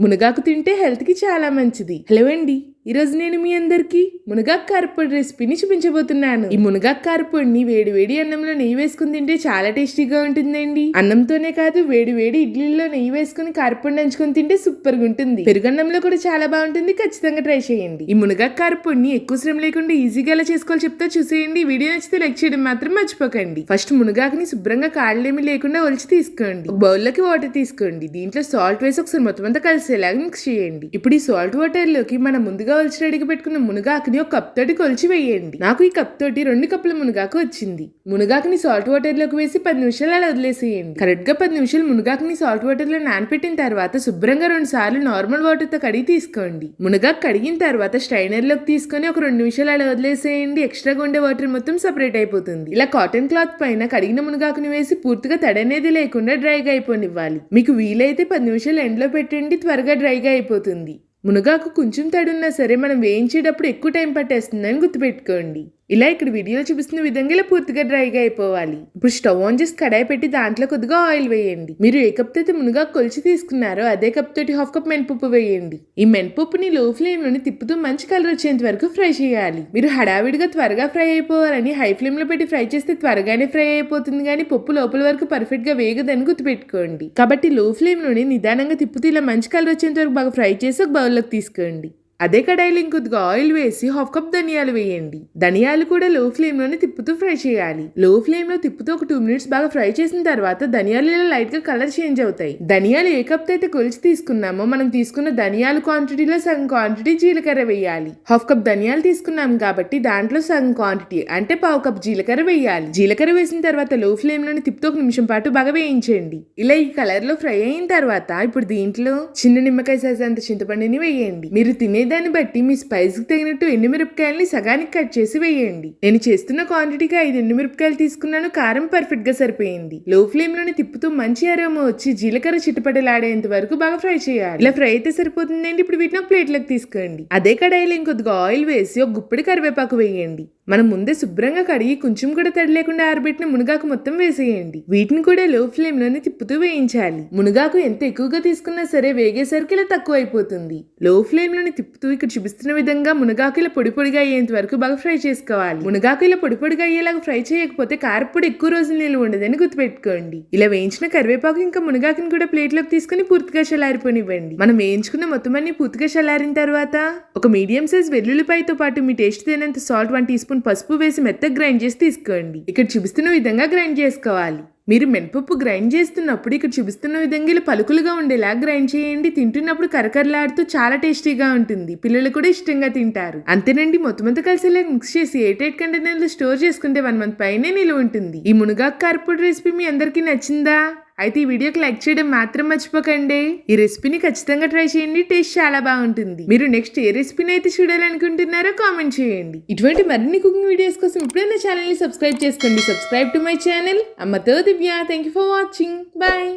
మునగాకు తింటే హెల్త్కి చాలా మంచిది. హలో అండి. ఈరోజు నేను మీ అందరికి మునగాకు కారపొడి రెసిపీని చూపించబోతున్నాను. ఈ మునగాకు కారపొడిని వేడి వేడి అన్నంలో నెయ్యి వేసుకుని తింటే చాలా టేస్టీగా ఉంటుందండి. అన్నంతోనే కాదు వేడి వేడి ఇడ్లీలో నెయ్యి వేసుకుని కారపొడి నంచుకొని తింటే సూపర్గా ఉంటుంది పెరుగన్నంలో కూడా చాలా బాగుంటుంది. ఖచ్చితంగా ట్రై చేయండి. ఈ మునగాకు కారపొడిని ఎక్కువ శ్రమ లేకుండా ఈజీగా ఎలా చేసుకోవాలి చెప్తా చూసేయండి. వీడియో నచ్చితే లైక్ చేయడం మాత్రం మర్చిపోకండి. ఫస్ట్ మునగాకుని శుభ్రంగా కాళ్ళేమి లేకుండా ఒలిచి తీసుకోండి. బౌల్లోకి వాటర్ తీసుకోండి. దీంట్లో సాల్ట్ వేసి ఒకసారి మొత్తం అంతా కలిసేలాగా మిక్స్ చేయండి. ఇప్పుడు ఈ సాల్ట్ వాటర్లోకి మనం ముందుగా ఒలిచి రెడీగా పెట్టుకున్న మునగాకుని ఒక కప్ తోటి కొలిచి వేయండి. నాకు ఈ కప్ తోటి రెండు కప్పుల మునగాకు వచ్చింది. మునగాకుని సాల్ట్ వాటర్లోకి వేసి పది నిమిషాలు అలా వదిలేసేయండి. కరెక్ట్గా పది నిమిషాలు మునగాకుని సాల్ట్ వాటర్లో నానపెట్టిన తర్వాత శుభ్రంగా రెండు సార్లు నార్మల్ వాటర్తో కడిగి తీసుకోండి. మునగాకు కడిగిన తర్వాత స్ట్రైనర్లోకి తీసుకొని ఒక రెండు నిమిషాలు అలా వదిలేసేయండి. ఎక్స్ట్రాగా ఉండే వాటర్ మొత్తం సపరేట్ అయిపోతుంది. ఇలా కాటన్ క్లాత్ పైన కడిగిన మునగాకుని వేసి పూర్తిగా తడనేది లేకుండా డ్రైగా అయిపోనివ్వాలి. మీకు వీలైతే పది నిమిషాలు ఎండలో పెట్టండి. త్వరగా డ్రైగా అయిపోతుంది. మునగాకు కొంచెం తడున్నా సరే మనం వేయించేటప్పుడు ఎక్కువ టైం పట్టేస్తుందని గుర్తుపెట్టుకోండి. ఇలా ఇక్కడ వీడియోలో చూపిస్తున్న విధంగా ఇలా పూర్తిగా డ్రైగా అయిపోవాలి. ఇప్పుడు స్టవ్ ఆన్ చేసి కడాయి పెట్టి దాంట్లో కొద్దిగా ఆయిల్ వేయండి. మీరు ఏ కప్ అయితే మునుగా కొలిచి తీసుకున్నారో అదే కప్ తోటి హాఫ్ కప్ మినపప్పు వేయండి. ఈ మినపప్పుని లో ఫ్లేమ్లోని తిప్పుతూ మంచి కలర్ వచ్చేంత వరకు ఫ్రై చేయాలి. మీరు హడావిడిగా త్వరగా ఫ్రై అయిపోవాలని హై ఫ్లేమ్లో పెట్టి ఫ్రై చేస్తే త్వరగానే ఫ్రై అయిపోతుంది కానీ పప్పు లోపల వరకు పర్ఫెక్ట్గా వేగదని గుర్తుపెట్టుకోండి. కాబట్టి లో ఫ్లేమ్లోని నిదానంగా తిప్పుతూ ఇలా మంచి కలర్ వచ్చేంత వరకు బాగా ఫ్రై చేసి ఒక బౌల్లోకి తీసుకోండి. అదే కడాయిలో ఇంకొద్దిగా ఆయిల్ వేసి హాఫ్ కప్ ధనియాలు వేయండి. ధనియాలు కూడా లో ఫ్లేమ్లోనే తిప్పుతూ ఫ్రై చేయాలి. లో ఫ్లేమ్లో తిప్పుతూ ఒక టూ మినిట్స్ బాగా ఫ్రై చేసిన తర్వాత ధనియాలు ఇలా లైట్గా కలర్ చేంజ్ అవుతాయి. ధనియాలు ఏ కప్ అయితే కొలిచి తీసుకున్నామో మనం తీసుకున్న ధనియాల క్వాంటిటీలో సగం క్వాంటిటీ జీలకర్ర వేయాలి. హాఫ్ కప్ ధనియాలు తీసుకున్నాం కాబట్టి దాంట్లో సగం క్వాంటిటీ అంటే పావు కప్ జీలకర్ర వేయాలి. జీలకర్ర వేసిన తర్వాత లో ఫ్లేమ్లోనే తిప్పుతూ ఒక నిమిషం పాటు బాగా వేయించండి ఇలా ఈ కలర్లో ఫ్రై అయిన తర్వాత ఇప్పుడు దీంట్లో చిన్న నిమ్మకాయ సైజ్ అంత చింతపండుని వేయండి. మీరు తినే దాన్ని బట్టి మీ స్పైస్కి తగినట్టు తగినట్టు ఎండుమిరపకాయలని సగానికి కట్ చేసి వేయండి. నేను చేస్తున్న క్వాంటిటీకి ఐదు ఎండుమిరపకాయలు తీసుకున్నాను. కారం పర్ఫెక్ట్గా సరిపోయింది. లో ఫ్లేమ్లోనే తిప్పుతూ మంచి అరోమా వచ్చి జీలకర్ర చిటపటలాడేంత వరకు బాగా ఫ్రై చేయాలి. ఇలా ఫ్రై అయితే సరిపోతుందండి. ఇప్పుడు వీటిని ప్లేట్లోకి తీసుకోండి. అదే కడాయిలో ఇంకొద్దిగా ఆయిల్ వేసి ఒక గుప్పిడి కరివేపాకు వేయండి. మనం ముందే శుభ్రంగా కడిగి కొంచెం కూడా తడి లేకుండా ఆరబెట్టిన మునగాకు మొత్తం వేసేయండి. వీటిని కూడా లో ఫ్లేమ్లోనే తిప్పుతూ వేయించాలి. మునగాకు ఎంత ఎక్కువగా తీసుకున్నా సరే వేగేసరికి ఇలా తక్కువ అయిపోతుంది లో ఫ్లేమ్లోనే తిప్పుతూ ఇక్కడ చూపిస్తున్న విధంగా మునగాకు ఇలా పొడి పొడిగా అయ్యేంత వరకు బాగా ఫ్రై చేసుకోవాలి. మునగాకు ఇలా పొడి పొడిగా అయ్యేలాగా ఫ్రై చేయకపోతే కారపొడి ఎక్కువ రోజులు నిల్వ ఉండదని గుర్తుపెట్టుకోండి. ఇలా వేయించిన కరివేపాకు ఇంకా మునగాకుని కూడా ప్లేట్లోకి తీసుకుని పూర్తిగా చల్లారిపోనివ్వండి. మనం వేయించుకున్న మొత్తం అన్ని పూర్తిగా చల్లారిన తర్వాత ఒక మీడియం సైజ్ వెల్లుల్లిపాయతో పాటు మీ టేస్ట్ తగినంత సాల్ట్ వన్ టీ స్పూన్ పసుపు వేసి మెత్తగా గ్రైండ్ చేసి తీసుకోండి. ఇక్కడ చూపిస్తున్న విధంగా గ్రైండ్ చేసుకోవాలి. మీరు మినపప్పు గ్రైండ్ చేస్తున్నప్పుడు ఇక్కడ చూపిస్తున్న విధంగా ఇలా పలుకులుగా ఉండేలా గ్రైండ్ చేయండి. తింటున్నప్పుడు కరకరలాడుతూ చాలా టేస్టీగా ఉంటుంది. పిల్లలు కూడా ఇష్టంగా తింటారు. అంతేనండి మొత్తం అంతా కలిసేలా మిక్స్ చేసి ఎయిట్ ఎయిట్ కంటైనర్లు స్టోర్ చేసుకుంటే వన్ మంత్ పైనే నిలువ ఉంటుంది. ఈ మునగాకు కారపొడి రెసిపీ మీ అందరికీ నచ్చిందా? అయితే ఈ వీడియోకి లైక్ చేయడం మాత్రం మర్చిపోకండి. ఈ రెసిపీని ఖచ్చితంగా ట్రై చేయండి టేస్ట్ చాలా బాగుంటుంది. మీరు నెక్స్ట్ ఏ రెసిపీని అయితే చూడాలనుకుంటున్నారో కామెంట్ చేయండి. ఇటువంటి మరిన్ని కుకింగ్ వీడియోస్ కోసం ఇప్పుడైనా ఛానల్ని ఛానల్ని సబ్స్క్రైబ్ చేసుకోండి. Subscribe to my channel. అమ్మతో Divya. Thank you for watching bye